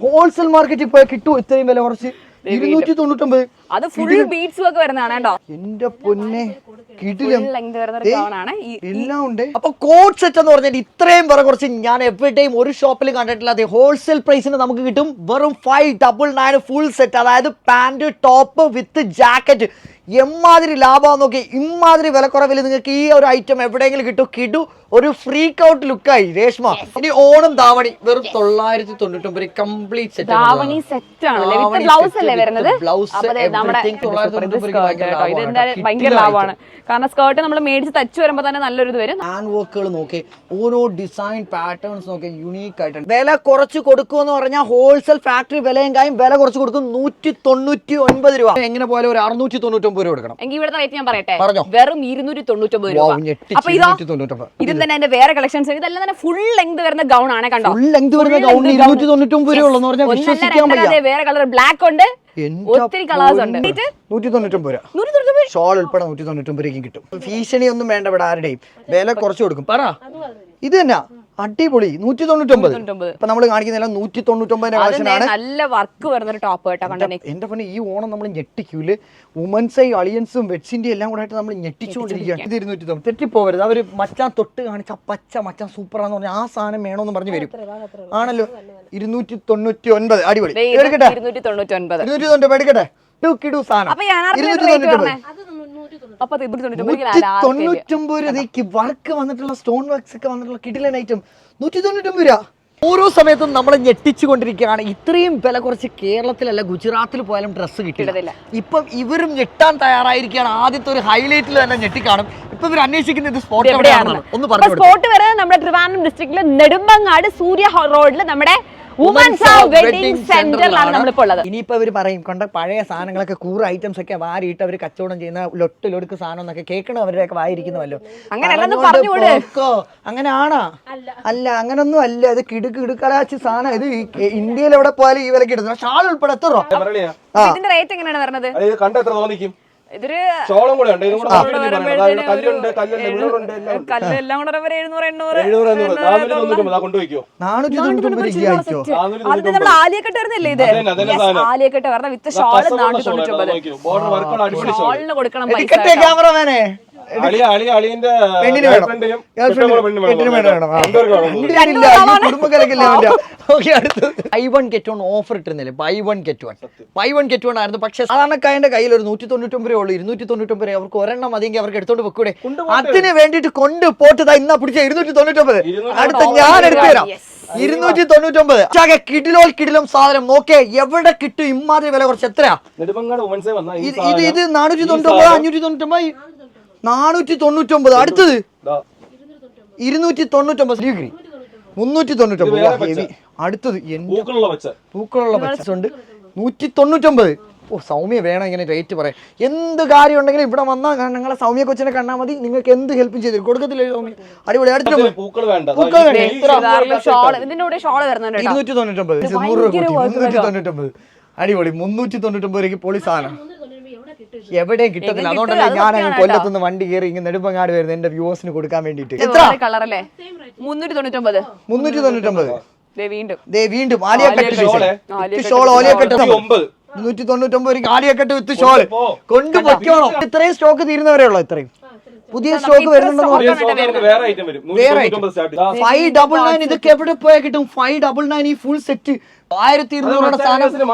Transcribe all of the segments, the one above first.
Wholesale മാർക്കറ്റിൽ പോയാൽ കിട്ടുമോ ഇത്രയും വില കുറച്ച്. ഇരുന്നൂറ്റി തൊണ്ണൂറ്റൊമ്പത് അത് ഫുൾ ബീഡ്സ് ഒക്കെ വരുന്നതാണ് കേട്ടോ. എന്റെ പൊന്നെ കിടിലം. എല്ലാം ഉണ്ട്. അപ്പൊ കോഡ് സെറ്റ് എന്ന് പറഞ്ഞാൽ ഇത്രയും വില കുറച്ച് ഞാൻ എവിടെയും ഒരു ഷോപ്പിൽ കണ്ടിട്ടില്ലാതെ ഹോൾസെയിൽ പ്രൈസിന് നമുക്ക് കിട്ടും വെറും five double nine full set അതായത് പാന്റ് ടോപ്പ് വിത്ത് ജാക്കറ്റ് എമ്മാതിരി ലാഭം നോക്കി ഇമ്മാതിരി വിലക്കുറവിൽ നിങ്ങൾക്ക് ഈ ഒരു ഐറ്റം എവിടെയെങ്കിലും കിട്ടും. കിടു ഒരു ഫ്രീക്ക് ഔട്ട് ലുക്കായി രേഷ്മ ഇനി ഓണം ധാവണി വെറും തൊള്ളായിരത്തി തൊണ്ണൂറ്റൊമ്പത് കംപ്ലീറ്റ് സെറ്റ് ധാവണി സെറ്റ് ആണ് ബ്ലൗസ് അല്ലേ വരുന്നത്? ബ്ലൗസ് ഭയങ്കര ലാഭമാണ്. കാരണം സ്കേർട്ട് നമ്മൾ മേടിച്ച് തച്ചു വരുമ്പോ തന്നെ നല്ലൊരു ഇത് വരും. ഹാൻഡ് വർക്കുകൾ നോക്കി ഓരോ ഡിസൈൻ പാറ്റേൺസ് നോക്കി യുണീക്ക് ആയിട്ടുണ്ട് വില കുറച്ച് കൊടുക്കുമെന്ന് പറഞ്ഞാൽ ഹോൾസെയിൽ ഫാക്ടറി വിലയും കായും വില കുറച്ച് കൊടുക്കും നൂറ്റി തൊണ്ണൂറ്റി ഒൻപത് രൂപ. എങ്ങനെ പോലെ ഒരു അറുന്നൂറ്റി തൊണ്ണൂറ്റൊമ്പത് രൂപ കൊടുക്കണം. എങ്കിൽ ഇവിടുത്തെ റേറ്റ് ഞാൻ പറയട്ടെ? പറഞ്ഞോ. വെറും ഇരുന്നൂറ്റി തൊണ്ണൂറ്റൊമ്പത് രൂപ അപ്പൊ ഇതോ. തന്നെ വേറെ കളക്ഷൻസ് ഇതെല്ലാം തന്നെ ഫുൾ ലെങ്ത് വരുന്ന ഗൗൺ ആണ് കണ്ടോ? ഫുൾ ലെങ്ത് വരുന്ന Full ഗൗൺ ഇരുന്നൂറ്റി തൊണ്ണൂറ്റൊമ്പത് രൂപ പറഞ്ഞാൽ വിശ്വസിക്കാൻ വേറെ കളർ ബ്ലാക്ക് ഉണ്ട്. ഒത്തിരി കളേഴ്സ് ഉണ്ട്. നൂറ്റി തൊണ്ണൂറ്റൊമ്പത് രൂപ. ഷോൾ ഉൾപ്പെടെ നൂറ്റി തൊണ്ണൂറ്റൊമ്പത് രൂപയ്ക്കും കിട്ടും. ഭീഷണി ഒന്നും വേണ്ട ഇവിടെ ആരുടെയും. വില കുറച്ച് കൊടുക്കും. പറ. ഇത് തന്നെ? അടിപൊളി. നൂറ്റി തൊണ്ണൂറ്റൊമ്പത്. ഇപ്പൊ നമ്മൾ കാണിക്കുന്നില്ല നൂറ്റി തൊണ്ണൂറ്റൊമ്പതിന്റെ നല്ല വർക്ക് വരുന്ന ഒരു ടോപ്പ് കേട്ടോ കണ്ടോ എന്റെ പണി ഈ ഓണം നമ്മൾ ഞെട്ടിക്കൂൽ. വുമൻസൈ അളിയൻസും വെഡ്സിന്റെ എല്ലാം കൂടെ ആയിട്ട് നമ്മൾ ഞെട്ടിച്ചുകൊണ്ടിരിക്കുകയാണ്. ഇത് ഇരുന്നൂറ്റി തൊണ്ണൂറ് തെറ്റിപ്പോവരുത്. അവർ മച്ചാൻ തൊട്ട് കാണിച്ച പച്ച മച്ചാൻ സൂപ്പറാന്ന് പറഞ്ഞ ആ സാധനം വേണമെന്ന് പറഞ്ഞു വരും. ആണല്ലോ ഇരുന്നൂറ്റി തൊണ്ണൂറ്റി ഒൻപത് അടിപൊളി. എടുക്കട്ടെ? ഇരുന്നൂറ്റി തൊണ്ണൂറ്റി ഒൻപത് ഇരുന്നൂറ്റി തൊണ്ണൂറ്റി എടുക്കട്ടെ ടു കിടു സാധനം ഇരുന്നൂറ്റി തൊണ്ണൂറ്റി പറഞ്ഞേ അപ്പൊ തൊണ്ണൂറ്റൊമ്പത് രൂപയ്ക്ക് വർക്ക് വന്നിട്ടുള്ള സ്റ്റോൺ വർക്ക്സ് ഒക്കെ വന്നിട്ടുള്ള കിടിലൻ ഐറ്റം നൂറ്റി തൊണ്ണൂറ്റൊമ്പത് രൂപ. ഓരോ സമയത്തും നമ്മൾ ഞെട്ടിച്ചു കൊണ്ടിരിക്കുകയാണ്. ഇത്രയും വില കുറച്ച് കേരളത്തിലല്ല ഗുജറാത്തിൽ പോയാലും ഡ്രസ്സ് കിട്ടില്ല. ഇപ്പം ഇവരും ഞെട്ടാൻ തയ്യാറായിരിക്കുകയാണ്. ആദ്യത്തെ ഒരു ഹൈലൈറ്റിൽ തന്നെ ഞെട്ടിക്കാണും. ഇപ്പൊ ഇവർ അന്വേഷിക്കുന്ന ഇത് സ്പോട്ട് എവിടെയാണെന്ന് ഒന്ന് പറഞ്ഞു സ്പോട്ട് വരെ നമ്മുടെ ട്രിവാൻഡ്രം ഡിസ്ട്രിക്റ്റിലെ നെടുമ്പങ്ങാട് സൂര്യ റോഡിൽ നമ്മുടെ വുമൻസ് വെഡിങ് സെന്ററിലാണ് നമ്മളിപ്പോ ഉള്ളത്. ഇനിയിപ്പോ അവർ പറയും കണ്ട പഴയ സാധനങ്ങളൊക്കെ കൂറ് ഐറ്റംസ് ഒക്കെ വാരിയിട്ട് അവർ കച്ചവടം ചെയ്യുന്ന ലൊട്ട് ലൊടുക്ക് സാധനം എന്നൊക്കെ കേൾക്കണം അവരുടെയൊക്കെ വായിരിക്കുന്നവല്ലോ. അങ്ങനെ ആണാ അല്ല. അങ്ങനൊന്നും അല്ല. ഇത് കിടുക്ക് കിടുക്കലാച്ചി സാധനം. ഇത് ഇന്ത്യയിൽ എവിടെ പോയാലും ഈ വിലക്ക് ഇടുന്നു ഷാൾ ഉൾപ്പെടെ എത്ര ഇതിന്റെ റേറ്റ് എങ്ങനെയാണ് പറഞ്ഞത്? കണ്ടെത്ര കണ്ട എത്ര തോന്നിക്കും? ഇതൊരു ചോളം കൂടെ ഉണ്ട് ഇതും കൂടെ ഇവിടെ നോക്കിയിട്ട് പറയണം. വരുമ്പോഴത്തേന് അതായത് കല്ലുണ്ട് കല്ലുണ്ട് എഴുന്നൂറ് എല്ലാം ഉണ്ട്. കല്ല് എല്ലാം കൂടെ ഒരു എഴുന്നൂറ് എണ്ണൂറ് എഴുന്നൂറ് എണ്ണൂറ്. നാനൂറ്റി തൊണ്ണൂറ്റൊമ്പത് കൊണ്ടുപോയിക്കോ നാനൂറ്റി തൊണ്ണൂറ്റി ഒമ്പത് അയച്ചോ നാനൂറ്റി അത് നമ്മൾ ആലിയക്കെട്ട് വരുന്നില്ലേ ഇത്. ആലിയക്കെട്ട്. വരുന്ന വിത്ത് ഷോൾ നാനൂറ്റി തൊണ്ണൂറ്റി ഒമ്പത്. കൊടുക്കണം പൈസ ക്യാമറമാനെ. Buy one get one offer ഇട്ടിരുന്നില്ലേ? Buy one get one. Buy one get one ആയിരുന്നു. പക്ഷേ സാധാരണക്കാരന്റെ കയ്യിൽ ഒരു നൂറ്റി തൊണ്ണൂറ്റൊമ്പത് രൂപ ഉള്ളൂ. ഇരുന്നൂറ്റി തൊണ്ണൂറ്റി ഒമ്പത് അവർക്ക് ഒരെണ്ണം മതിയെങ്കിൽ അവർക്ക് എടുത്തോണ്ട് വെക്കൂടെ അതിന് വേണ്ടിയിട്ട് കൊണ്ട് പോട്ടതാ ഇന്നാ പിടിച്ച. ഇരുന്നൂറ്റി തൊണ്ണൂറ്റി ഒമ്പത് അടുത്ത ഞാൻ എടുത്തു തരാം. Yes. ഇരുന്നൂറ്റി തൊണ്ണൂറ്റി ഒമ്പത് കിടിലോൽ കിടിലും സാധനം. നോക്കേ എവിടെ കിട്ടും ഇമ്മാതിരി വില കുറച്ച്. എത്രയാ? നെടുമങ്ങാട് വുമൻസേ വന്ന? ഇത് ഇത് നാനൂറ്റി ഈ തൊണ്ണൂറ്റൊമ്പത് സാധനം. അഞ്ഞൂറ്റി തൊണ്ണൂറ്റൊമ്പത് നാനൂറ്റി തൊണ്ണൂറ്റൊമ്പത് അടുത്തത്? ഇരുന്നൂറ്റി ഇരുന്നൂറ്റി തൊണ്ണൂറ്റൊമ്പത് ഡിഗ്രി മുന്നൂറ്റി തൊണ്ണൂറ്റൊമ്പത് വാ, heavy. അടുത്തത് പൂക്കളുള്ള പച്ച നൂറ്റി തൊണ്ണൂറ്റി ഉണ്ട്. നൂറ്റി തൊണ്ണൂറ്റൊമ്പത് ഓ സൗമ്യ വേണം ഇങ്ങനെ റേറ്റ് പറയാം എന്ത് കാര്യം ഉണ്ടെങ്കിലും ഇവിടെ വന്നാൽ ഞങ്ങളെ സൗമ്യ കൊച്ചിനെ കണ്ടാൽ മതി. നിങ്ങൾക്ക് എന്ത് ഹെൽപ്പും ചെയ്തു കൊടുക്കത്തില്ല സൗമ്യ? അടിപൊളി. അടുത്ത പൂക്കൾ വേണ്ട. ഇരുന്നൂറ്റി തൊണ്ണൂറ്റൊമ്പത് നൂറ് രൂപ അടിപൊളി. മുന്നൂറ്റി തൊണ്ണൂറ്റൊമ്പത് രൂപയ്ക്ക് പൊളി സാധനം. എവിടെയും കിട്ടത്തില്ല. അതുകൊണ്ടല്ലേ ഞാൻ അങ്ങ് കൊല്ലത്തുനിന്ന് വണ്ടി കയറി ഇങ്ങനെ നെടുമ്പങ്ങാട് വരുന്നത് എന്റെ വ്യൂവേഴ്സിന് കൊടുക്കാൻ വേണ്ടിട്ട് എത്ര? കളർ കളറല്ലേ? മുന്നൂറ്റി തൊണ്ണൂറ്റൊമ്പത് മുന്നൂറ്റി തൊണ്ണൂറ്റൊമ്പത് ദേ വീണ്ടും. ദേ വീണ്ടും ആലിയക്കെട്ട് ഷോൾ ഓലിയക്കെട്ട് നൂറ്റി തൊണ്ണൂറ്റൊമ്പത് ആലിയക്കെട്ട് വിത്ത് ഷോൾ. പോ. കൊണ്ട്? പൊയ്ക്കോളോ ഇത്രയും സ്റ്റോക്ക് തീരുന്നവരേ ഉള്ളൂ ഇത്രയും. പുതിയ സ്റ്റോക്ക് വരുന്നുണ്ടെന്ന് വരും. ഫൈവ് ഡബിൾ നയൻ ഇതൊക്കെ എവിടെ പോയാൽ കിട്ടും? ഫൈവ് ഡബിൾ നയൻ ഈ ഫുൾ സെറ്റ് ആയിരത്തി ഇരുന്നൂറുടെ സാധനം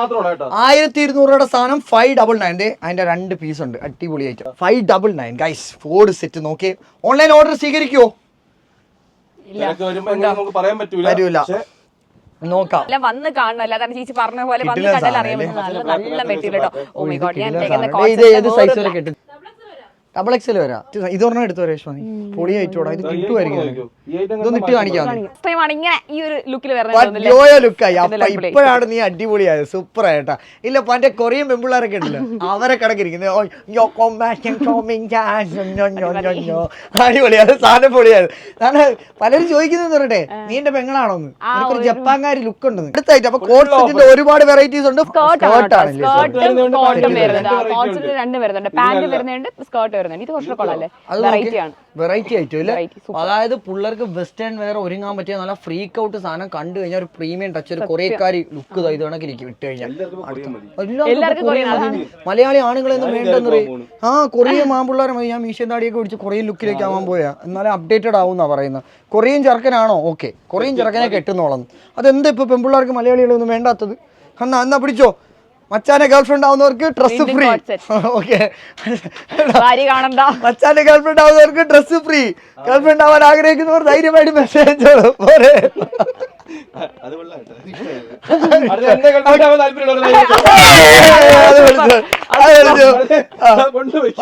ആയിരത്തി ഇരുന്നൂറുടെ സാധനം ഫൈവ് ഡബിൾ നയൻ അതിന്റെ രണ്ട് പീസ് ഉണ്ട്. അടിപൊളി ആയിട്ട് ഫൈവ് ഡബിൾ നയൻ ഗൈസ് ഫോർഡ് സെറ്റ് നോക്കിയേ ഓൺലൈൻ ഓർഡർ സ്വീകരിക്കുവോ? പറ്റൂല. നോക്കാം. വന്ന് കാണണം. അല്ലാതെ ചേച്ചി പറഞ്ഞ പോലെ വന്ന് കണ്ടാൽ അറിയാൻ നല്ല മെറ്റീരിയൽ കേട്ടോ. ഓ മൈ ഗോഡ് ഞാൻ കിടിലൻ ഇട്ടേക്കുന്ന സാധനം. ഇത് സൈസ് വരെ concept കിട്ടും? ഡബിൾ എക്സൽ വരാം. ഇതൊരെണ്ണം എടുത്തു രേഷ്മി പൊളി ആയിട്ടോടാ. ഇത് കിട്ടുമായിരിക്കും ഇതൊന്ന് ഇട്ട് കാണിക്കാം. ഒരു ലുക്കായി അപ്പൊ. ഇപ്പോഴാണ് നീ അടിപൊളിയായത് സൂപ്പർ ആയിട്ടാ. ഇല്ല പണ്ടേ കൊറിയൻ പെമ്പിള്ളാരൊക്കെ ഉണ്ടല്ലോ. അവരെ കണക്കിരിക്കുന്നത്. ഓ, yo, come back and coming no no no ഞോ, ഞോ. അടിപൊളി. അത് സാധനം പൊളിയാണ് പലരും ചോദിക്കുന്നത് പറയട്ടെ. നീ എന്റെ പെങ്ങളാണോന്ന്? നിനക്കൊരു ജപ്പാൻകാരി ലുക്ക് ഉണ്ട് അടുത്തായിട്ട് അപ്പൊ കോട്ട് സെറ്റിന്റെ ഒരുപാട് വെറൈറ്റീസ് ഉണ്ട്. സ്കേർട്ട് ആണ്? സ്കേർട്ടും രണ്ട് വരുന്നുണ്ട്. പാന്റ് വരുന്നുണ്ട്. സ്കേർട്ട് വരുന്നുണ്ട്. വരുന്നുണ്ട് ഇത് കുറച്ചുകൂടെ കൊള്ളാല്ലേ വെറൈറ്റി ആണ്. വെറൈറ്റി ആയിട്ടും അല്ലേ അതായത് പിള്ളേർക്ക് വെസ്റ്റേൺ വെയർ ഒരുങ്ങാൻ പറ്റിയ നല്ല ഫ്രീക്ക് ഔട്ട് സാധനം കണ്ടു കഴിഞ്ഞാൽ ഒരു പ്രീമിയം ടച്ച് ഒരു കൊറിയക്കാരി ലുക്ക് ഇത് കണക്കിരിക്കും ഇട്ട് കഴിഞ്ഞാൽ. മലയാളി ആണുങ്ങളെന്ന് വേണ്ടെന്ന് പറയും. ആ കൊറിയൻ മാമ്പിള്ളേരെ മതി. ഞാൻ മീശൻ താടിയൊക്കെ പിടിച്ച് കൊറിയൻ ലുക്കിലേക്ക് ആവാൻ പോയാ. എന്നാലും അപ്ഡേറ്റഡ് ആവും എന്നാ പറയുന്നത്. കൊറിയൻ ചെറുക്കനാണോ? ഓക്കെ കൊറിയൻ ചെറുക്കനെ കെട്ടുന്നോളന്ന് അതെന്താ ഇപ്പൊ പെൺപിള്ളേർക്ക് മലയാളികളൊന്നും വേണ്ടാത്തത്? എന്നാ എന്നാ പിടിച്ചോ. മച്ചാനെ ഗേൾഫ്രണ്ട് ആവുന്നവർക്ക് ഡ്രസ് ഫ്രീ. ഓക്കെ. മച്ചാനെ ഗേൾഫ്രണ്ട് ആവുന്നവർക്ക് ഡ്രസ് ഫ്രീ ഗേൾഫ്രണ്ട് ആവാൻ ആഗ്രഹിക്കുന്നവർ ധൈര്യമായിട്ട് മെസ്സേജ് അയച്ചോളൂ. പോരെ. അത്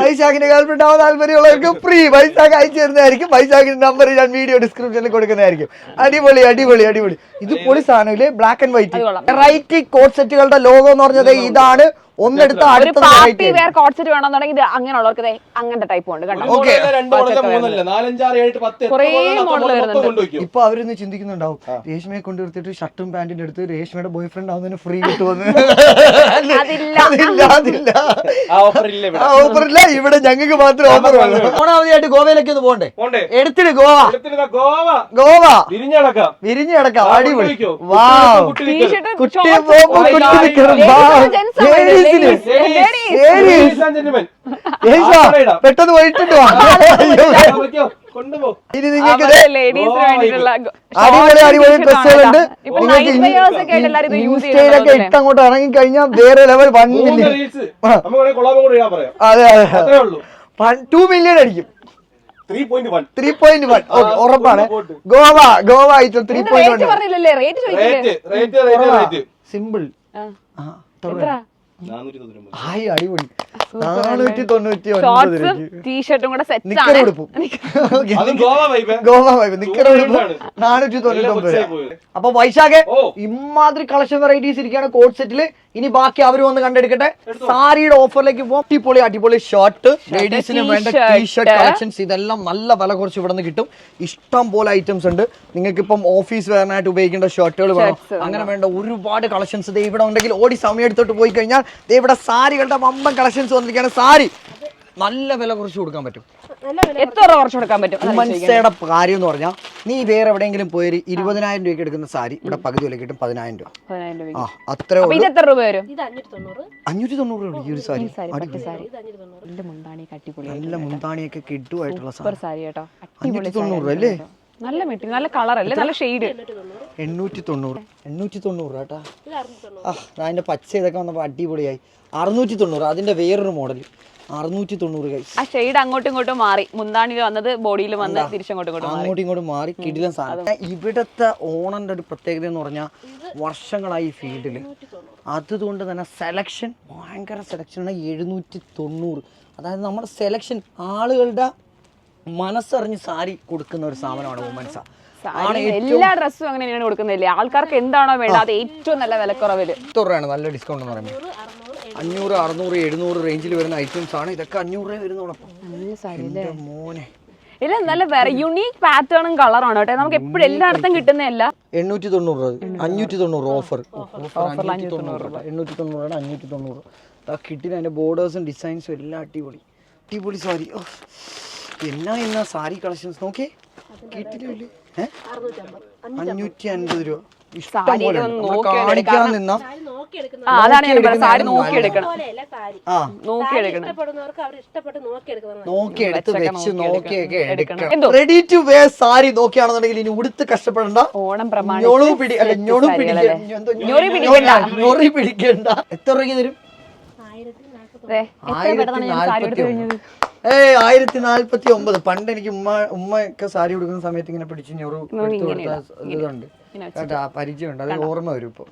വൈശാഖിന്റെ ഗേൾഫ്രണ്ട് ആവാൻ താല്പര്യമുള്ളവർക്ക് ഫ്രീ വൈശാഖ് അയച്ചു തരുന്നതായിരിക്കും. വൈശാഖിന്റെ നമ്പർ ഞാൻ വീഡിയോ ഡിസ്ക്രിപ്ഷനിൽ കൊടുക്കുന്നതായിരിക്കും. അടിപൊളി അടിപൊളി അടിപൊളി. ഇത് പൊളി സാധനം black and white variety co-ord സെറ്റുകളുടെ logo എന്ന് പറഞ്ഞത് ഇതാണ്. ഒന്നെടുത്ത ഒരു അടുത്ത പാർട്ടി വെയർ കോട്ട് സെറ്റ് വേണമെന്നുണ്ടെങ്കിൽ അങ്ങനെയുള്ളവർക്ക് ദേ അങ്ങനത്തെ ടൈപ്പ് ഉണ്ട് ഇപ്പൊ അവരൊന്ന് ചിന്തിക്കുന്നുണ്ടാവും. രേഷ്മയെ കൊണ്ടുവരുത്തിട്ട് ഷർട്ടും പാന്റിന്റെ അടുത്ത് രേഷ്മയുടെ ബോയ് ഫ്രണ്ട് ആവുന്നതിന് ഫ്രീ കിട്ടുമെന്ന് അതില്ല. അതില്ല അതില്ല. ആ ഓഫർ ഇല്ല ഇവിടെ. ഓഫർ ഇല്ല. ഇവിടെ ഞങ്ങൾക്ക് മാത്രം ഓഫർ ഉള്ളൂ. ഓണാവധിയായിട്ട് ഗോവയിലേക്ക് ഒന്ന് പോണ്ടേ? പോണ്ടേ. എടുത്തിട്ട് ഗോവ. ഗോവ. ഗോവ. വിരിഞ്ഞടക്കാം. വിരിഞ്ഞടക്കാം അടിപൊളി. വാ കുട്ടി ടീഷർട്ട് കുട്ടി കുട്ടി പെട്ടെന്ന് പോയിട്ടുണ്ട് ഇനി നിങ്ങൾക്ക് അടിപൊളി അടിപൊളി ഡ്രസ്സുകളുണ്ട് നിങ്ങൾക്ക് ഇൻസ്റ്റയിലൊക്കെ ഇട്ട് അങ്ങോട്ട് ഇറങ്ങി കഴിഞ്ഞാൽ വേറെ ലെവൽ വൺ മില്യൺ അതെ അതെ. ടു മില്യൺ അടിക്കും. ത്രീ പോയിന്റ് വൺ ഉറപ്പാണ്. Goa Goa item three point rate one rate ചോദിക്കില്ലേ rate rate rate rate simple ആ. നാനൂറ്റി അടിപൊളി. നാനൂറ്റി തൊണ്ണൂറ്റി ഒൻപത് ടീഷർട്ടും കൂടെ സെറ്റ് നിക്കർ ഉടുപ്പും ഗോവ വൈബ് ഗോവ വൈബ് നിക്കർ ഉടുപ്പും ചൂടാണ്. നാനൂറ്റി തൊണ്ണൂറ്റി എല്ലാം ഒമ്പത് അപ്പൊ വൈശാഖെ ഇമാതിരി കളക്ഷൻ വെറൈറ്റീസ് ഇരിക്കുകയാണ് കോഡ് സെറ്റിൽ ഇനി ബാക്കി അവർ വന്ന് കണ്ടെടുക്കട്ടെ. സാരിയുടെ ഓഫറിലേക്ക് പോകും അടിപൊളി അടിപൊളി ഷർട്ട് ലേഡീസിന് വേണ്ട ടീഷർട്ട് കളക്ഷൻസ് ഇതെല്ലാം നല്ല വില കുറച്ച് ഇവിടെ നിന്ന് കിട്ടും. ഇഷ്ടം പോലെ ഐറ്റംസ് ഉണ്ട്. നിങ്ങൾക്ക് ഇപ്പം ഓഫീസ് വരാനായിട്ട് ഉപയോഗിക്കേണ്ട ഷർട്ടുകൾ വേണം. അങ്ങനെ വേണ്ട ഒരുപാട് കളക്ഷൻസ് ഇവിടെ ഉണ്ടെങ്കിൽ ഓടി സമയം എടുത്തോട്ട് പോയി കഴിഞ്ഞാൽ ഇവിടെ സാരികളുടെ വമ്പൻ കളക്ഷൻസ് വന്നിരിക്കുകയാണ്. സാരി. നല്ല വില കുറച്ച് കൊടുക്കാൻ പറ്റും. എത്ര രൂപ കുറച്ച് കൊടുക്കാൻ പറ്റും. ഉമ്മൻസയുടെ കാര്യം എന്ന് പറഞ്ഞാൽ നീ വേറെ എവിടെയെങ്കിലും പോയി ഇരുപതിനായിരം രൂപയ്ക്ക് എടുക്കുന്ന സാരി ഇവിടെ പകുതി വില കിട്ടും പതിനായിരം രൂപ. ആ അത്ര എത്ര രൂപ വരും? അഞ്ഞൂറ്റി തൊണ്ണൂറ് രൂപ ഈ ഒരു സാരി. നല്ല മുന്താണിയൊക്കെ കിട്ടുമായിട്ടുള്ള സാരി. കേട്ടോ. അഞ്ഞൂറ്റി തൊണ്ണൂറ് രൂപ അല്ലേ? നല്ല മെറ്റീരിയൽ നല്ല കളർ അല്ലേ? നല്ല ഷെയ്ഡ് എണ്ണൂറ്റി തൊണ്ണൂറ് എണ്ണൂറ്റി തൊണ്ണൂറ് കേട്ടാ. ആ അതിന്റെ പച്ച ഇതൊക്കെ വന്നപ്പോൾ അടിപൊളിയായി. അറുന്നൂറ്റി തൊണ്ണൂറ് അതിന്റെ വേറൊരു മോഡൽ അറുന്നൂറ്റി തൊണ്ണൂറ് കൈ ആ ഷെയ്ഡ് അങ്ങോട്ടും ഇങ്ങോട്ടും മാറി. മുന്താണിയിൽ വന്നത് ബോഡിയിൽ വന്ന് തിരിച്ചങ്ങോട്ടും ഇങ്ങോട്ടും മാറി. അങ്ങോട്ടും ഇങ്ങോട്ടും മാറി കിടിലൻ സാധനം. ഇവിടുത്തെ ഓണന്റെ ഒരു പ്രത്യേകത എന്ന് പറഞ്ഞാൽ വർഷങ്ങളായി ഫീൽഡിൽ അതുകൊണ്ട് തന്നെ സെലക്ഷൻ ഭയങ്കര സെലക്ഷൻ എഴുന്നൂറ്റി തൊണ്ണൂറ് അതായത് നമ്മുടെ സെലക്ഷൻ ആളുകളുടെ മനസ്സറിഞ്ഞ് സാരി കൊടുക്കുന്ന ഒരു സാധനമാണ് വുമൻസ എല്ലാ ഡ്രസ്സും അങ്ങനെ തന്നെയാണ് കൊടുക്കുന്നില്ലേ? ആൾക്കാർക്ക് എന്താണോ വേണ്ടത് അത് ഏറ്റവും നല്ല വിലക്കുറവിൽ. എത്ര രൂപയാണ്. നല്ല ഡിസ്കൗണ്ട് എന്ന് പറയുമ്പോൾ അഞ്ഞൂറ് അറുന്നൂറ് എഴുന്നൂറ് റേഞ്ചിൽ വരുന്ന ഐറ്റംസ് ആണ്. ഇതൊക്കെ അഞ്ഞൂറ് രൂപ മോനെ. ഇല്ല നല്ല വേറെ യുണീക് പാറ്റേണും കളറാണ് കേട്ടോ. നമുക്ക് എപ്പോഴും എല്ലായിടത്തും കിട്ടുന്നതല്ല. എണ്ണൂറ്റി തൊണ്ണൂറ് അഞ്ഞൂറ്റി തൊണ്ണൂറ് ഓഫർ അഞ്ഞൂറ്റി തൊണ്ണൂറ് രൂപ. എണ്ണൂറ്റി തൊണ്ണൂറാണ് അഞ്ഞൂറ്റി തൊണ്ണൂറ് ആ കിട്ടിന് അതിന്റെ ബോർഡേഴ്സും ഡിസൈൻസും എല്ലാം അടിപൊളി. അടിപൊളി സാരി. ഓ എന്നാ എന്നാ സാരി കളക്ഷൻസ് നോക്കിയേ. കിട്ടില്ലേ അഞ്ഞൂറ്റി അൻപത് രൂപ. ഇഷ്ടം പോലെ. കാണിക്കാൻ നിന്ന അതാണ് ഞാൻ സാരി നോക്കി എടുക്കണം പോലെയല്ല സാരി. നോക്കി വെച്ച് നോക്കിയൊക്കെ എടുക്കണം. റെഡി ടു വേ സാരി നോക്കിയാണെന്നുണ്ടെങ്കിൽ ഇനി ഉടുത്ത് കഷ്ടപ്പെടണ്ട. ഓണം ഞൊളു പിടി അല്ല ഞൊളു? പിടിക്കണ്ട. ഞൊറി പിടിക്കണ്ട. എത്ര രൂപയ്ക്ക് തരും? ഏയ് ആയിരത്തി നാല്പത്തി ഒമ്പത് പണ്ട് എനിക്ക് ഉമ്മ ഉമ്മയൊക്കെ സാരി കൊടുക്കുന്ന സമയത്ത് ഇങ്ങനെ പിടിച്ച് ഞൊറു എടുത്ത് കൊടുത്ത ഇതുണ്ട്. കേട്ടാ പരിചയമുണ്ട്. അത് ഓർമ്മ വരും ഇപ്പൊ.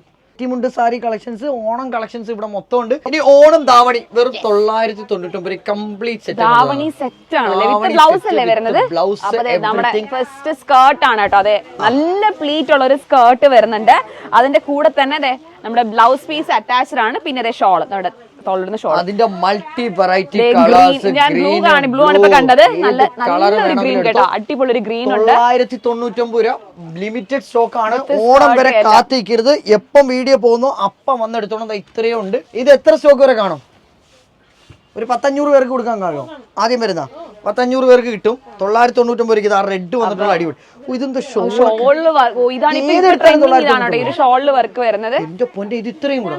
മുണ്ട് സാരി കളക്ഷൻസ് ഓണം കളക്ഷൻസ് ഇവിടെ മൊത്തം ഉണ്ട് ഇനി ഓണം ധാവണി വെറും തൊള്ളായിരത്തി തൊണ്ണൂറ്റി ഒമ്പത് കംപ്ലീറ്റ് സെറ്റ് ധാവണി സെറ്റ് ആണ് ബ്ലൗസ് അല്ലേ വരുന്നത്? ബ്ലൗസ് നമ്മുടെ ഫസ്റ്റ് സ്കേർട്ട് ആണ് കേട്ടോ അതെ. നല്ല പ്ലീറ്റ് ഉള്ള ഒരു സ്കേർട്ട് വരുന്നുണ്ട്. അതിന്റെ കൂടെ തന്നെ അതെ നമ്മുടെ ബ്ലൗസ് പീസ് അറ്റാച്ച്ഡ് ആണ്. പിന്നെ ദേ ഷോൾ നമ്മുടെ തോളിടുന്ന ഷോൾ അതിന്റെ മൾട്ടി വെറൈറ്റി കളേഴ്സ് ഞാൻ ബ്ലൂ ആണ് ബ്ലൂ ആണ് ഇപ്പൊ കണ്ടത്. നല്ല നല്ലൊരു ഗ്രീൻ കേട്ടോ. അടിപൊളി ഒരു ഗ്രീൻ ഉണ്ട്. തൊള്ളായിരത്തി തൊണ്ണൂറ്റൊമ്പത് രൂപ. ലിമിറ്റഡ് സ്റ്റോക്ക് ആണ്. ഓണം വരെ കാത്തിരിക്കരുത്. എപ്പം വീഡിയോ പോകുന്നു അപ്പം വന്നെടുത്തോണം. ഇത്രയും ഉണ്ട്. ഇത് എത്ര സ്റ്റോക്ക് വരെ കാണും? ഒരു പത്തഞ്ഞൂറ് പേർക്ക് കൊടുക്കാൻ കഴിയുമോ ആദ്യം വരുന്ന. പത്തഞ്ഞൂറ് പേർക്ക് കിട്ടും. തൊള്ളായിരത്തി തൊണ്ണൂറ്റൊമ്പത് രൂപയ്ക്ക് ഇതാ റെഡ് വന്നിട്ടുള്ള അടിപൊളി. ഇതെന്താ ഷോ ഷോളിൽ ഇതാണ് ഷോളിൽ വർക്ക് വരുന്നത്. എന്റെ പൊന്റെ ഇത് ഇത്രയും കൂടെ.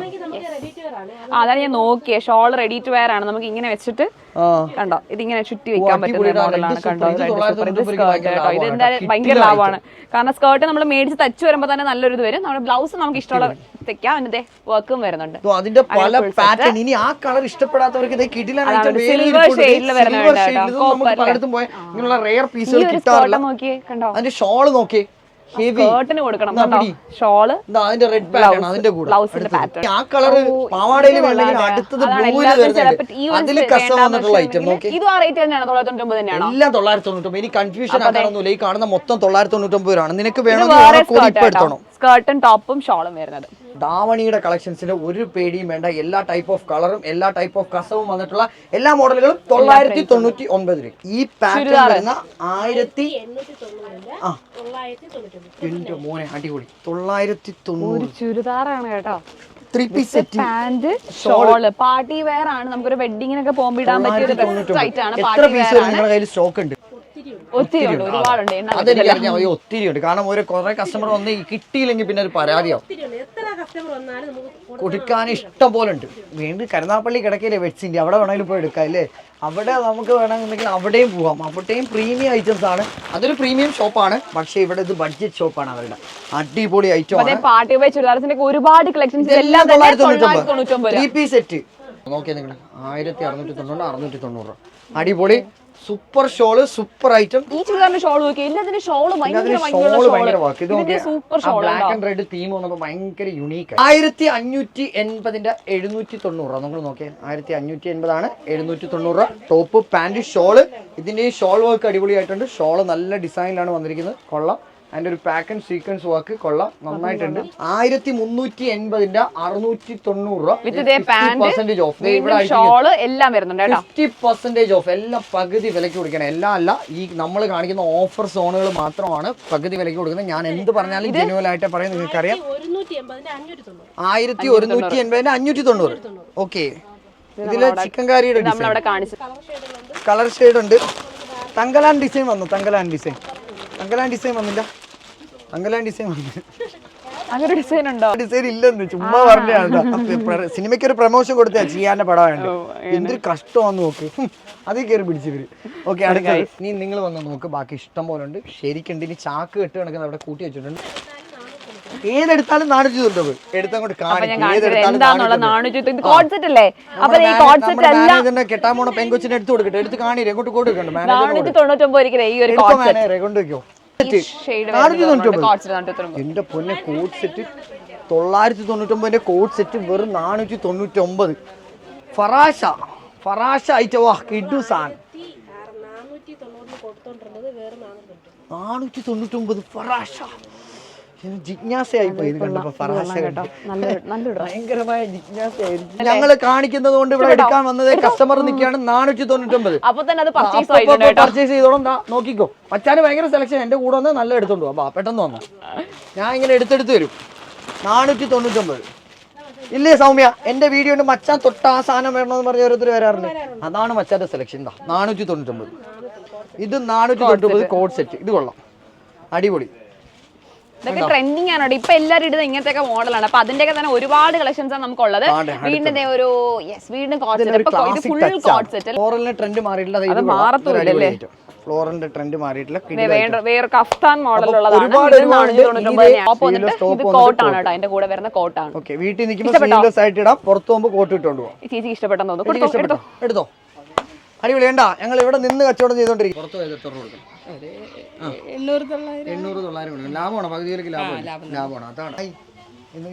അതാണ് ഞാൻ നോക്കിയേ. ഷോൾ റെഡി ടു വെയർ ആണ്. നമുക്ക് ഇങ്ങനെ വെച്ചിട്ട് കണ്ടോ? ഇതിങ്ങനെ ചുറ്റി വെക്കാൻ പറ്റുന്ന മോഡലാണ് കണ്ടോ. ഇത് സ്കേർട്ട് കേട്ടോ. എന്തായാലും ഭയങ്കര ലാഭമാണ്. കാരണം സ്കേർട്ട് നമ്മൾ മേടിച്ച് തച്ചു വരുമ്പോൾ തന്നെ നല്ലൊരു ഇത് വരും. നമ്മുടെ ബ്ലൗസ് നമുക്ക് ഇഷ്ടമുള്ള തെക്കാം അതിന്റെ വർക്കും വരുന്നുണ്ട്. അതിന്റെ പല പാറ്റേൺ ഇനി ആ കളർ ഇഷ്ടപ്പെടാത്തവർക്ക് ഇത് കിടിലാണ് ഈ പീസുകൾ ഒരു കിട്ടാറില്ല. സ്കേർട്ട് നോക്കിയേ. സ്കേർട്ടിന് കൊടുക്കണം. ഷോൾ അതിന്റെ റെഡ് പാറ്റേൺ അതിന്റെ കൂടെ. ബ്ലൗസിന്റെ. ആ കളർ ഓ, പാവാടയിൽ വേണമെങ്കിൽ അടുത്തത് അതിൽ വന്നിട്ടുള്ള ഐറ്റം വെച്ചിട്ടുണ്ടെങ്കിൽ നോക്കി. ഇതും ആ റേറ്റ് തന്നെയാണ് തൊള്ളായിരത്തി തൊണ്ണൂറ്റൊമ്പത് തന്നെയാണോ. എല്ലാം തൊള്ളായിരത്തി തൊണ്ണൂറ്റൊമ്പത് ഇനി കൺഫ്യൂഷൻ ആക്കാനൊന്നുമില്ല ഈ കാണുന്ന മൊത്തം തൊള്ളായിരത്തി തൊണ്ണൂറ്റൊമ്പത് രൂപയാണ് നിനക്ക് വേണമെങ്കിൽ സ്കേർട്ടും ടോപ്പും ഷോളും വരുന്നത്. ധാവണിയുടെ കളക്ഷൻസിന് ഒരു പേടിയും വേണ്ട. എല്ലാ ടൈപ്പ് ഓഫ് കളറും എല്ലാ ടൈപ്പ് ഓഫ് കസവും വന്നിട്ടുള്ള എല്ലാ മോഡലുകളും തൊള്ളായിരത്തി തൊണ്ണൂറ്റി ഒൻപത് രൂപ. ഈ പാറ്റേൺ വരുന്ന ആയിരത്തി എന്റെ മോനെ അടിപൊളി. തൊള്ളായിരത്തി തൊണ്ണൂറ് ഒരു ചുരിദാറാണ് കേട്ടോ. Three piece set pant shawl party wear ആണ്. നമുക്കൊരു വെഡിങ്ങിനൊക്കെ പോകുമ്പോൾ ഇടാൻ പറ്റിയ ഒരു ബെസ്റ്റ് ആയിട്ട് ആണ് എത്ര പാർട്ടി പീസ് വെയർ ആണ്. നിങ്ങളുടെ കയ്യിൽ? സ്റ്റോക്ക് ഉണ്ട്. ഒത്തിരി ഉണ്ട് ഒരുപാടുണ്ട്. എണ്ണ അതെനിക്ക് അറിഞ്ഞാൽ മതി ഒത്തിരി ഉണ്ട് കാരണം ഒരു കുറെ കസ്റ്റമർ വന്ന് കിട്ടിയില്ലെങ്കിൽ പിന്നെ ഒരു പരാതിയാവും. ഒത്തിരി ഉണ്ട് എത്ര കസ്റ്റമർ വന്നാലും നമുക്ക് കൊടുക്കാൻ ഇഷ്ടം പോലെ ഉണ്ട്. വീണ്ടും കരുനാപ്പള്ളി കിടക്കയില്ലേ വെഡ്സിന്റെ അവിടെ വേണമെങ്കിലും പോയി എടുക്കാം അല്ലേ? അവിടെ നമുക്ക് വേണമെന്നുണ്ടെങ്കിൽ അവിടെയും പോവാം. അവിടെയും പ്രീമിയം ഐറ്റംസ് ആണ്. അതൊരു പ്രീമിയം ഷോപ്പാണ് പക്ഷേ ഇവിടെ ഇത് ബഡ്ജറ്റ് ഷോപ്പാണ് അവരുടെ. അടിപൊളി ഐറ്റം അതെ ആണ്. പാർട്ടി വെയർ ചുരിദാർസിന്റെ ഒരുപാട് കളക്ഷൻസ് എല്ലാം തൊള്ളായിരത്തി സെറ്റ് നോക്കിയാൽ നിങ്ങൾ ആയിരത്തി അറുന്നൂറ്റി തൊണ്ണൂറ് അറുന്നൂറ്റി തൊണ്ണൂറ് അടിപൊളി. Super shawl super item. ഈ ചുരിദാറിന്റെ ഷോൾ നോക്കി എല്ലാത്തിനും ഷോൾ ഷോൾ ഭയങ്കര വാക്ക് ഇത് ഭയങ്കര super shawl black and red theme വന്നപ്പോൾ ഭയങ്കര യുണീക്ക് ആയിരത്തി അഞ്ഞൂറ്റി എൺപതിന്റെ എഴുന്നൂറ്റി തൊണ്ണൂറ് രൂപ നമ്മൾ നോക്കിയേ? ആയിരത്തി അഞ്ഞൂറ്റി എൺപതാണ് എഴുന്നൂറ്റി തൊണ്ണൂറ് രൂപ ടോപ്പ് പാന്റ് ഷോൾ. ഇതിന്റെ ഷോൾ വർക്ക് അടിപൊളിയായിട്ടുണ്ട്. ഷോൾ നല്ല ഡിസൈനിലാണ് വന്നിരിക്കുന്നത്. കൊള്ളാം. അതിന്റെ ഒരു പാക്ക് ആൻഡ് സീക്വൻസ് വർക്ക് കൊള്ളാം. നന്നായിട്ടുണ്ട്. ആയിരത്തി മുന്നൂറ്റി എൺപതിന്റെ അറുന്നൂറ്റി തൊണ്ണൂറ് രൂപ ഓഫ് ഇവിടെ എല്ലാം വരുന്നുണ്ട് കേട്ടോ. ഫിഫ്റ്റി പെർസെന്റേജ് ഓഫ് എല്ലാം പകുതി വിലയ്ക്ക് കൊടുക്കണം. എല്ലാം അല്ല ഈ നമ്മൾ കാണിക്കുന്ന ഓഫർ സോണുകൾ മാത്രമാണ് പകുതി വിലയ്ക്ക് കൊടുക്കുന്നത്. ഞാൻ എന്ത് പറഞ്ഞാലും ജനുവൽ ആയിട്ട് പറയും. നിങ്ങൾക്കറിയാം. ആയിരത്തി ഒരുന്നൂറ്റി എൺപതിന്റെ അഞ്ഞൂറ്റി തൊണ്ണൂറ് ഓക്കെ. ഇതിൽ ചിക്കൻ കാണിച്ചു കളർ ഷെയ്ഡ് ഉണ്ട് തങ്കലാൻ ഡിസൈൻ വന്നു. തങ്കലാൻ ഡിസൈൻ തങ്കലാൻ ഡിസൈൻ വന്നില്ല. തങ്കലാൻ ഡിസൈൻ വന്നില്ല. അങ്ങനെ ഡിസൈൻ ഉണ്ടോ? ഡിസൈൻ ഇല്ലെന്ന് ചുമ്മാ പറഞ്ഞാണ് സിനിമയ്ക്ക് ഒരു പ്രൊമോഷൻ കൊടുത്താ ചെയ്യാന്റെ പടമായിട്ട് എന്തൊരു കഷ്ടമാന്ന് നോക്ക്. അതേ കയറി പിടിച്ചിവര്. ഓക്കെ അടുത്ത നീ നിങ്ങൾ വന്ന് നോക്ക്. ബാക്കി ഇഷ്ടം പോലെ ഉണ്ട്. ശരിക്കുണ്ട്. ഇനി ചാക്ക് കെട്ട് കിടക്കുന്നത് അവിടെ കൂട്ടി വെച്ചിട്ടുണ്ട്. ഏതെടുത്താലും നാനൂറ്റി തൊണ്ണൂറ് എടുത്തങ്ങോട്ട് കാണിക്കും. കെട്ടാൻ പോണ പെങ്കൊച്ചിനെ എടുത്ത് കൊടുക്കട്ടെ. എടുത്ത് കാണില്ല എങ്ങോട്ട് കൊടുക്കണ്ട? നാനൂറ്റി തൊണ്ണൂറ്റൊമ്പത് എന്റെ പൊന്നെ കോഡ് സെറ്റ് തൊള്ളായിരത്തി തൊണ്ണൂറ്റൊമ്പതിന്റെ കോഡ് സെറ്റ് വെറും നാനൂറ്റി തൊണ്ണൂറ്റൊമ്പത് ഫറാഷ. ഫറാഷ ഐറ്റം. വാ കിഡു സാൻ. നാനൂറ്റി തൊണ്ണൂറ്റൊമ്പത് ഫറാഷ. ജിജ്ഞാസയായി പോയി. ഇത് കണ്ടപ്പോ ഫറാഷ കേട്ടോ. നല്ല നല്ലൊരു ഭയങ്കരമായ ജിജ്ഞാസയായിരുന്നു ഞങ്ങൾ കാണിക്കുന്നത് കൊണ്ട് ഇവിടെ എടുക്കാൻ വന്നത് കസ്റ്റമർ നിൽക്കുകയാണ് നാനൂറ്റി തൊണ്ണൂറ്റൊമ്പത്. അപ്പൊ തന്നെ അത് പർച്ചേസ് ചെയ്തോളം നോക്കിക്കോ. മച്ചാന് ഭയങ്കര സെലക്ഷൻ എന്റെ കൂടെ വന്ന് നല്ല എടുത്തോണ്ട് പോവാ പെട്ടെന്ന് വന്നു. ഞാൻ ഇങ്ങനെ എടുത്തെടുത്ത് വരും. നാനൂറ്റി തൊണ്ണൂറ്റൊമ്പത്. ഇല്ലേ സൗമ്യ? എന്റെ വീഡിയോ ഉണ്ട് മച്ചാൻ തൊട്ട ആ സാധനം വേണമെന്ന് പറഞ്ഞ ഓരോരുത്തർ വരാറുണ്ട് അതാണ് മച്ചാന്റെ സെലക്ഷൻ നാനൂറ്റി നാനൂറ്റി തൊണ്ണൂറ്റൊമ്പത്. ഇത് നാനൂറ്റി തൊണ്ണൂറ്റൊമ്പത് കോഡ് സെറ്റ് ഇത് കൊള്ളാം. അടിപൊളി. ഇതൊക്കെ ട്രെൻഡിങ് ആണ് ഇപ്പൊ എല്ലാവരും ഇടുന്ന ഇങ്ങനത്തെ മോഡലാണ് അപ്പൊ അതിന്റെയൊക്കെ തന്നെ ഒരുപാട് കളക്ഷൻസ് ആണ് നമുക്കുള്ളത്. വീടിന്റെ ഒരു യെസ് വീടിന്റെ coord set full coord set trend മാറിയിട്ടില്ല. അത്? ഫ്ലോറലിന്റെ ട്രെൻഡ് മാറിയിട്ടില്ല. വേണ്ട വേറെ കഫ്താൻ മോഡലുള്ളതാണ് അതിന്റെ കൂടെ വരുന്ന കോട്ടാണ് വീട്ടിൽ നിൽക്കുമ്പോൾ ഇടാം. പുറത്തു പോകുമ്പോൾ കോട്ട് ഇട്ടുകൊണ്ട് പോകും ഈ ചേച്ചി ഇഷ്ടപ്പെട്ടെന്ന് തോന്നുന്നു എടുത്തോ. അടിപൊളി വേണ്ട ഞങ്ങൾ ഇവിടെ നിന്ന് കച്ചവടം ചെയ്തോണ്ടിരിക്കും. പുറത്ത് പോയത് എത്ര കൊടുക്കും എണ്ണൂറ് തൊള്ളായിരം കൊടുക്കും ലാഭമാണോ? പകുതി വിലക്ക് ലാഭം. ലാഭമാണ്? അതാണ്.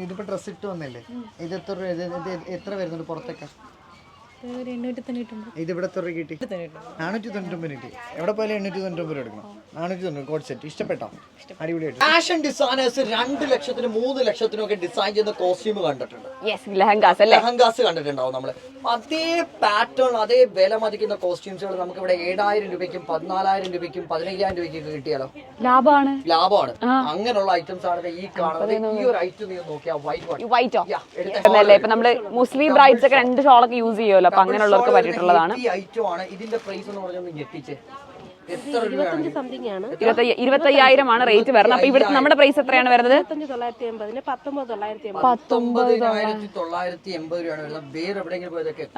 ഇതിപ്പോ ഡ്രസ് ഇട്ട് വന്നല്ലേ? ഇത് എത്ര രൂപ ഇത് ഇത് എത്ര വരുന്നുണ്ട് പുറത്തൊക്കെ? ഇത് ഇവിടെ എത്ര രൂപ കിട്ടി. നാനൂറ്റി തൊണ്ണൂറ്റൊമ്പത് കിട്ടി. എവിടെ പോയാലും എണ്ണൂറ്റി തൊണ്ണൂറ്റൊമ്പത് എടുക്കണം. നാനൂറ്റി തൊണ്ണൂറ് കോഡ് സെറ്റ് ഇഷ്ടപ്പെട്ടോ? അടിപൊളിയായിട്ട്. ഫാഷൻ ഡിസൈനേഴ്സ് രണ്ട് ലക്ഷത്തിന് മൂന്ന് ലക്ഷത്തിനും ഒക്കെ ഡിസൈൻ ചെയ്യുന്ന കോസ്റ്റ്യൂം കണ്ടിട്ടുണ്ട്. യെസ് ലെഹങ്കാസ് അല്ലേ? ലെഹങ്കാസ് കണ്ടിട്ടുണ്ടാവും നമ്മൾ അതേ പാറ്റേൺ അതേ വില മതിക്കുന്ന കോസ്റ്റ്യൂംസുകൾ നമുക്ക് ഇവിടെ ഏഴായിരം രൂപയ്ക്കും പതിനാലായിരം രൂപയ്ക്കും പതിനയ്യായിരം രൂപയ്ക്കും കിട്ടിയാലോ? ലാഭമാണ്. ലാഭമാണ്. അങ്ങനെയുള്ള ഐറ്റംസ് ആണ് ഈ കാണുന്നത്. ഈ ഒരു ഐറ്റം നീ നോക്കിയാൽ വൈറ്റ് വൈറ്റോ എടുത്തേ. നമ്മൾ മുസ്ലിം ബ്രൈഡ്സ് ഒക്കെ രണ്ട് ഷോളൊക്കെ യൂസ് ചെയ്യുമല്ലോ. അപ്പൊ അങ്ങനെയുള്ളവർക്ക് പറ്റിയിട്ടുള്ളതാണ്. ഇതിന്റെ പ്രൈസ് എന്ന് പറഞ്ഞൊന്ന് ഞെട്ടിച്ചേ. ഇരുപത്തയ്യായിരം ആണ് റേറ്റ് വരുന്നത്. അപ്പൊ ഇവിടുത്തെ നമ്മുടെ പ്രൈസ് എത്രയാണ് വരുന്നത്?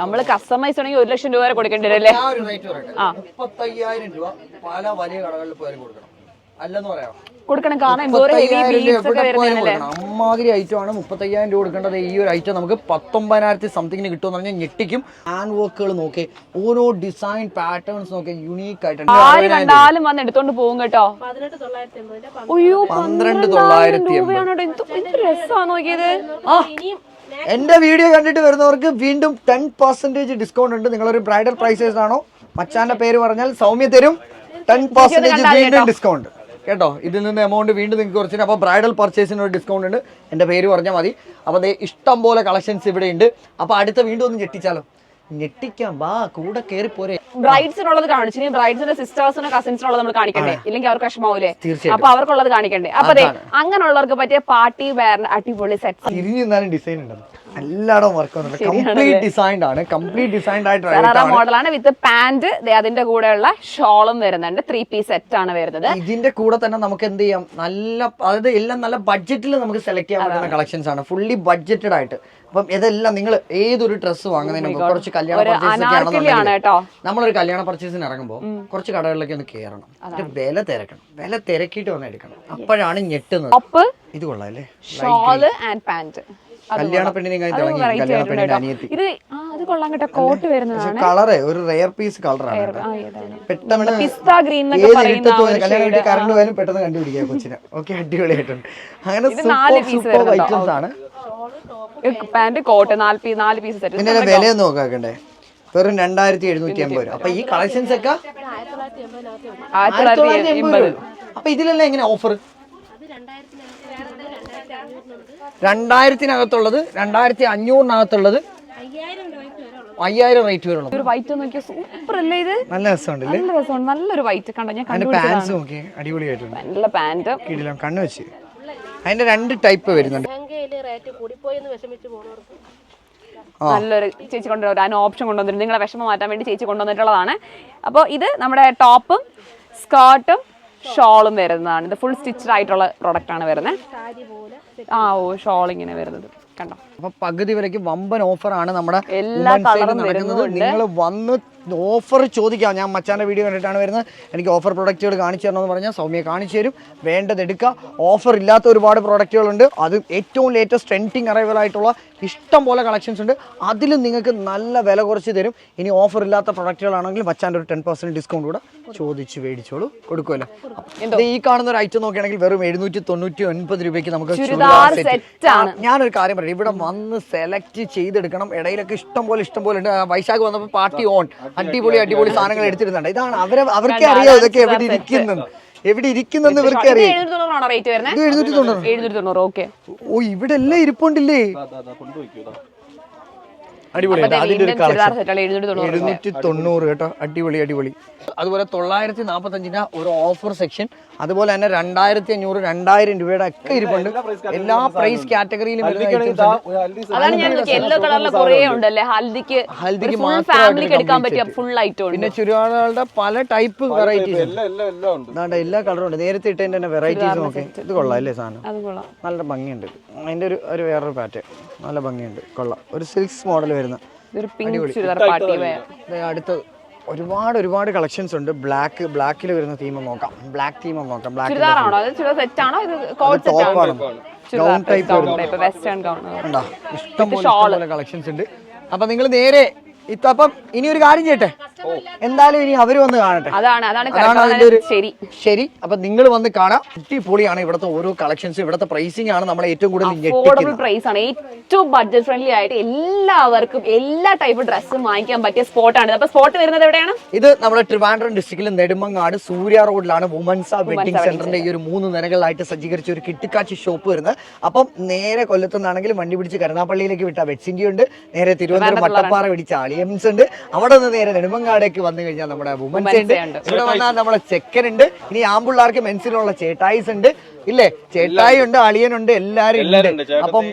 നമ്മൾ കസ്റ്റമൈസ് ആണെങ്കിൽ ഒരു ലക്ഷം രൂപ വരെ കൊടുക്കേണ്ടി വരും അല്ലേ? ആ ഒരു റേറ്റ് പറയട്ടെ മുപ്പത്തയ്യായിരം രൂപ പല വലിയ കടകളിൽ പോയാലും കൊടുക്കണം. കൊടുക്കണം. കാരണം അമ്മാതിരി ഐറ്റം ആണ് മുപ്പത്തയ്യായിരം രൂപ കൊടുക്കേണ്ടത് ഈ ഒരു ഐറ്റം നമുക്ക് പത്തൊമ്പതിനായിരത്തി സംതിങ്ങിന് കിട്ടുമെന്ന് പറഞ്ഞാൽ ഞെട്ടിക്കും. ഹാൻഡ് വർക്കുകൾ നോക്കി ഓരോ ഡിസൈൻ പാറ്റേൺസ് നോക്കി യുണീക്ക് ആയിട്ടുണ്ട് ആര് കണ്ടാലും വന്ന് എടുത്തോണ്ട് പോകും കേട്ടോ. അയ്യോ പന്ത്രണ്ട് തൊള്ളായിരത്തി രസമാണ് നോക്കിയത്? എന്റെ വീഡിയോ കണ്ടിട്ട് വരുന്നവർക്ക് വീണ്ടും ടെൻ പെർസെന്റേജ് ഡിസ്കൗണ്ട് ഉണ്ട്. നിങ്ങളൊരു ബ്രൈഡൽ പ്രൈസസ് ആണോ? മച്ചാന്റെ പേര് പറഞ്ഞാൽ സൗമ്യ തരും. ടെൻ പെർസെന്റേജ് വീണ്ടും ഡിസ്കൗണ്ട് കേട്ടോ ഇതിൽ നിന്ന് എമൗണ്ട് വീണ്ടും നിങ്ങൾക്ക് കുറച്ചിട്ട് അപ്പോൾ ബ്രൈഡൽ പർച്ചേസിന് ഒരു ഡിസ്കൗണ്ട് ഉണ്ട്. എന്റെ പേര് പറഞ്ഞാൽ മതി. അപ്പോൾ അതേ ഇഷ്ടം പോലെ കളക്ഷൻസ് ഇവിടെ ഉണ്ട്. അപ്പോൾ അടുത്ത വീണ്ടും ഒന്ന് ഞെട്ടിച്ചാലോ? ഞെട്ടിക്കാം. വാ കൂടെ കയറി പോരെ. ബ്രൈഡ്സിനുള്ളത് കാണിച്ചു. ഇനി ബ്രൈഡ്സിന്റെ സിസ്റ്റേഴ്സിനോ കസിൻസിനുള്ളത് നമ്മൾ കാണിക്കണ്ടേ? ഇല്ലെങ്കിൽ അവർക്ക് വിഷമാവൂലേ. അപ്പൊ അവർക്കുള്ളത് കാണിക്കണ്ടേ? അപ്പൊ അതെ അങ്ങനെയുള്ളവർക്ക് പറ്റിയ പാർട്ടി വെയർ അടിപൊളി സെറ്റ് തിരിഞ്ഞു ഡിസൈൻ ഉണ്ടെന്ന് എല്ലായിടവും വർക്ക് വന്നിട്ടുണ്ട്. കംപ്ലീറ്റ് ഡിസൈൻഡ് ആണ്. കംപ്ലീറ്റ് ഡിസൈൻഡ് ആയിട്ട് മോഡലാണ് വിത്ത് പാന്റ് അതിന്റെ കൂടെയുള്ള ഷോളും വരുന്നുണ്ട്. ത്രീ പീസ് സെറ്റ് ആണ് വരുന്നത്. ഇതിന്റെ കൂടെ തന്നെ നമുക്ക് എന്ത് ചെയ്യാം? നല്ല അതായത് എല്ലാം നല്ല ബഡ്ജറ്റിൽ നമുക്ക് സെലക്ട് ചെയ്യാൻ പറ്റുന്ന കളക്ഷൻസ് ആണ്. ഫുള്ളി ബഡ്ജറ്റഡ് ആയിട്ട്. അപ്പം ഇതെല്ലാം നിങ്ങൾ ഏതൊരു ഡ്രസ്സ് വാങ്ങുന്നതിന് മുമ്പ് കുറച്ച് കല്യാണ ഒരു പർച്ചേസ് ട്ടോ നമ്മൾ നമ്മളൊരു കല്യാണ പർച്ചേസിന് ഇറങ്ങുമ്പോൾ കുറച്ച് കടകളിലേക്ക് ഒന്ന് കയറണം എന്നിട്ട് വില തിരക്കണം. വില തിരക്കിയിട്ട് വന്ന് എടുക്കണം. അപ്പോഴാണ് ഞെട്ടുന്നത്. ഇത് കൊള്ളാം അല്ലേ? ഷോൾ ആൻഡ് പാന്റ് കല്യാണ പെണ്ണിനെ തിളങ്ങി കല്യാണ ഇത് ആ അത് കൊള്ളാം കേട്ടോ. കോട്ട് വരുന്നതാണ്. കളറ് ഒരു റെയർ പീസ് കളറാണ് പെട്ടെന്ന് പിസ്ത ഗ്രീൻ കറണ്ട് പോയാലും പെട്ടെന്ന് കണ്ടുപിടിക്കാം കൊച്ചിനെ. ഓക്കെ അടിപൊളിയായിട്ടുണ്ട്. അങ്ങനെ സൂപ്പർ? ഐറ്റംസ് ആണ്. പാന്റ് കോട്ട് നാല് പീസ് നാല് പീസ് സെറ്റ് പിന്നെ ഇതിന്റെ വിലയൊന്നും നോക്കാക്കണ്ടേ? വെറും രണ്ടായിരത്തി എഴുന്നൂറ്റി അമ്പത് രൂപ. അപ്പൊ ഈ കളക്ഷൻസ് ഒക്കെ ആയിരത്തി തൊള്ളായിരത്തി എൺപത് അപ്പൊ ഇതിലെല്ലാം എങ്ങനെ ഓഫർ അത് രണ്ടായിരത്തിനകത്ത് രണ്ടായിരത്തി അഞ്ഞൂറിനുണ്ട് രണ്ടായിരത്തിനകത്തുള്ളത് രണ്ടായിരത്തി അഞ്ഞൂറിനകത്തുള്ളത് അയ്യായിരം രൂപയ്ക്ക് വരെ ഉള്ളത് അയ്യായിരം റേറ്റ് വരുള്ളൂ ഒരു വൈറ്റ് നോക്കിയാൽ സൂപ്പർ അല്ലേ ഇത്? നല്ല രസമുണ്ടല്ലേ? നല്ല രസമാണ്. നല്ലൊരു വൈറ്റ് കണ്ടോ? ഞാൻ പാൻസ് നോക്കി അടിപൊളിയായിട്ടുണ്ട്. നല്ല പാന്റ് കിടിലം കണ്ണു വെച്ച്. അതിന്റെ രണ്ട് ടൈപ്പ് വരുന്നുണ്ട്. നല്ലൊരു ചേച്ചി കൊണ്ടുവരും അതിന് ഓപ്ഷൻ കൊണ്ടുവന്നിട്ടുണ്ട്. നിങ്ങളെ വിഷമം മാറ്റാൻ വേണ്ടി ചേച്ചി കൊണ്ടുവന്നിട്ടുള്ളതാണ്. അപ്പോൾ ഇത് നമ്മുടെ ടോപ്പും സ്കേർട്ടും ഷോളും വരുന്നതാണ്. ഇത് ഫുൾ സ്റ്റിച്ചഡ് ആയിട്ടുള്ള പ്രോഡക്റ്റ് ആണ് വരുന്നത്. ആ ഓ ഷോൾ ഇങ്ങനെ വരുന്നത്. കണ്ടോ? അപ്പൊ പകുതി വിലക്ക് വമ്പൻ ഓഫറാണ് നമ്മുടെ എല്ലാ കളറും വരുന്നത് നടക്കുന്നത്. നിങ്ങൾ വന്ന് ഓഫർ ചോദിക്കാം. ഞാൻ മച്ചാന്റെ വീഡിയോ കണ്ടിട്ടാണ് വരുന്നത്. എനിക്ക് ഓഫർ പ്രൊഡക്റ്റുകൾ കാണിച്ചു തരണമെന്ന് പറഞ്ഞാൽ സൗമ്യ കാണിച്ചു തരും. വേണ്ടത് എടുക്കുക ഓഫർ ഇല്ലാത്ത ഒരുപാട് പ്രൊഡക്റ്റുകളുണ്ട് അത് ഏറ്റവും ലേറ്റസ്റ്റ് ട്രെൻഡിങ് അറൈവൽ ആയിട്ടുള്ള ഇഷ്ടം പോലെ കളക്ഷൻസ് ഉണ്ട്. അതിലും നിങ്ങൾക്ക് നല്ല വില കുറച്ച് തരും. ഇനി ഓഫർ ഇല്ലാത്ത പ്രൊഡക്റ്റുകളാണെങ്കിൽ മച്ചാന്റെ ഒരു ടെൻ പെർസെന്റ് ഡിസ്കൗണ്ട് കൂടെ ചോദിച്ച് മേടിച്ചോളൂ. കൊടുക്കുമല്ലോ. ഈ കാണുന്ന ഒരു ഐറ്റം നോക്കുകയാണെങ്കിൽ വെറും എഴുന്നൂറ്റി തൊണ്ണൂറ്റി ഒൻപത് രൂപയ്ക്ക് നമുക്ക്. ഞാനൊരു കാര്യം പറയാം ഇവിടെ വന്ന് സെലക്ട് ചെയ്തെടുക്കണം. ഇടയിലൊക്കെ ഇഷ്ടം പോലെ ഇഷ്ടം പോലെ ഉണ്ട്. ആ വൈശാഖ് വന്നപ്പോൾ പാർട്ടി ഓൺ അടിപൊളി അടിപൊളി. സാധനങ്ങൾ എടുത്തിരുന്നുണ്ട് ഇതാണ് അവരെ അവർക്ക് അറിയാം ഇതൊക്കെ എവിടെ ഇരിക്കുന്നു എവിടെ ഇരിക്കുന്നെന്ന് ഇവർക്ക് അറിയാം. ഓ ഇവിടെ എല്ലാം ഇരിപ്പുണ്ടില്ലേ? അതിന്റെ ഒരു കളക്ഷൻ എഴുന്നൂറ്റി തൊണ്ണൂറ് കേട്ടോ. അടിപൊളി അടിപൊളി. അതുപോലെ തൊള്ളായിരത്തി നാൽപ്പത്തഞ്ചിന്റെ ഒരു ഓഫർ സെക്ഷൻ അതുപോലെ തന്നെ രണ്ടായിരത്തി അഞ്ഞൂറ് രണ്ടായിരം രൂപയുടെ ഒക്കെ ഇരിപ്പുണ്ട്. എല്ലാ പ്രൈസ് കാറ്റഗറിയിലും അതാണ് ഞാൻ യെല്ലോ കളറിലെ കുറേ ഉണ്ടല്ലേ? ഹൽദിക്ക് ഫാമിലിക്ക് എടുക്കാൻ പറ്റിയ ഫുൾ ഐറ്റം ഉണ്ട്. പിന്നെ ചുരിദാറുകളുടെ പല ടൈപ്പ് വെറൈറ്റീസ് എല്ലാം എല്ലാം എല്ലാം ഉണ്ട്. അതാണ്ട് എല്ലാ കളറും ഉണ്ട്. നേരത്തെ ഇട്ടതിന്റെ തന്നെ വെറൈറ്റീസ് നോക്കി. ഇത് കൊള്ളാം അല്ലേ സാധനം? നല്ല ഭംഗിയുണ്ട്. അതിന്റെ ഒരു ഒരു വേറൊരു പാറ്റേൺ നല്ല ഭംഗിയുണ്ട്. കൊള്ളാം. ഒരു സിൽക്സ് മോഡൽ വരുന്ന അടുത്ത ഒരുപാട് ഒരുപാട് കളക്ഷൻസ് ഉണ്ട്. ബ്ലാക്ക് ബ്ലാക്കിൽ വരുന്ന തീം നോക്കാം. ബ്ലാക്ക് തീം നോക്കാം. ബ്ലാക്ക് ചുരിദാറാണോ അത് സെറ്റ് ആണോ? ഇത് കോട്ട് സെറ്റ് ആണോ? ടോപ്പാണ് gown type gown type western gown ഉണ്ടാ ഇഷ്ടം പോലെ ഇഷ്ടം പോലെ കളക്ഷൻസ് ഉണ്ട്. അപ്പൊ നിങ്ങൾ നേരെ ഇത്തപ്പം ഇനി ഒരു കാര്യം ചെയ്യട്ടെ? എന്തായാലും ഇനി അവർ വന്ന് കാണട്ടെ. അതാണ് അതാണ് അതാണ് അതിന്റെ ഒരു ശരി. ശരി. അപ്പൊ നിങ്ങൾ വന്ന് കാണാം. അടിപൊളിയാണ് ഇവിടുത്തെ ഓരോ കളക്ഷൻസ് ഇവിടുത്തെ പ്രൈസിംഗ് ആണ് നമ്മളെ ഏറ്റവും കൂടുതൽ അഫോർഡബിൾ പ്രൈസ് ആണ്. ഏറ്റവും ബഡ്ജറ്റ് ഫ്രണ്ട്ലി ആയിട്ട് എല്ലാവർക്കും എല്ലാ ടൈപ്പ് ഡ്രസ്സും വാങ്ങിക്കാൻ പറ്റിയ സ്പോട്ടാണ് അപ്പൊ സ്പോട്ട് വരുന്നത് എവിടെയാണ്? ഇത് നമ്മുടെ ട്രിവാൻഡ്രം ഡിസ്ട്രിക്റ്റിലെ നെടുമങ്ങാട് സൂര്യ റോഡിലാണ് വുമൻസ വെഡിങ് സെന്ററിന്റെ ഈ ഒരു മൂന്ന് നിരകളിലായിട്ട് സജ്ജീകരിച്ച ഒരു കിട്ടിക്കാച്ചി ഷോപ്പ് വരുന്നത്. അപ്പം നേരെ കൊല്ലത്തുനിന്നാണെങ്കിൽ വണ്ടി പിടിച്ച് കരുനാപ്പള്ളിയിലേക്ക് വിട്ട വെച്ചിന്റെ ഉണ്ട് നേരെ തിരുവനന്തപുരം വട്ടപ്പാറ പിടിച്ച ആളി. ജെയിംസ് ഉണ്ട്. അവിടെ നിന്ന് നേരെ നെടുമങ്ങാടേക്ക് വന്നു കഴിഞ്ഞാൽ നമ്മുടെ വുമൻസ് ഉണ്ട്. ഇവിടെ വന്നാൽ നമ്മുടെ ചെക്കൻ ഉണ്ട്. ഇനി ആമ്പിള്ളാർക്ക് മെൻസിലുള്ള ചേട്ടായിസ് ഉണ്ട്. ഇല്ലേ? ചേട്ടായി ഉണ്ട് അളിയനുണ്ട് എല്ലാരും എല്ലാരും ഉണ്ട്. അപ്പം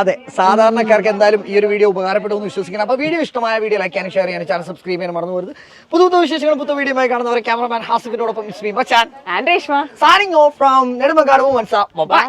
അതെ സാധാരണക്കാർക്ക് എന്തായാലും ഈ ഒരു വീഡിയോ ഉപകാരപ്പെടുമെന്ന് വിശ്വസിക്കണം. അപ്പൊ വീഡിയോ ഇഷ്ടമായ വീഡിയോ ലൈക്ക് ചെയ്യാനും ഷെയർ ചെയ്യാനും ചാനൽ സബ്സ്ക്രൈബ് ചെയ്യാൻ മറന്നു പോകരുത് പുതു പുതു വിശേഷങ്ങളും പുതു വീഡിയോ ആയി കാണുന്നവരെ cameraman ഹാസിഫിനോടൊപ്പം Machan. Signing off from Nedumangad bye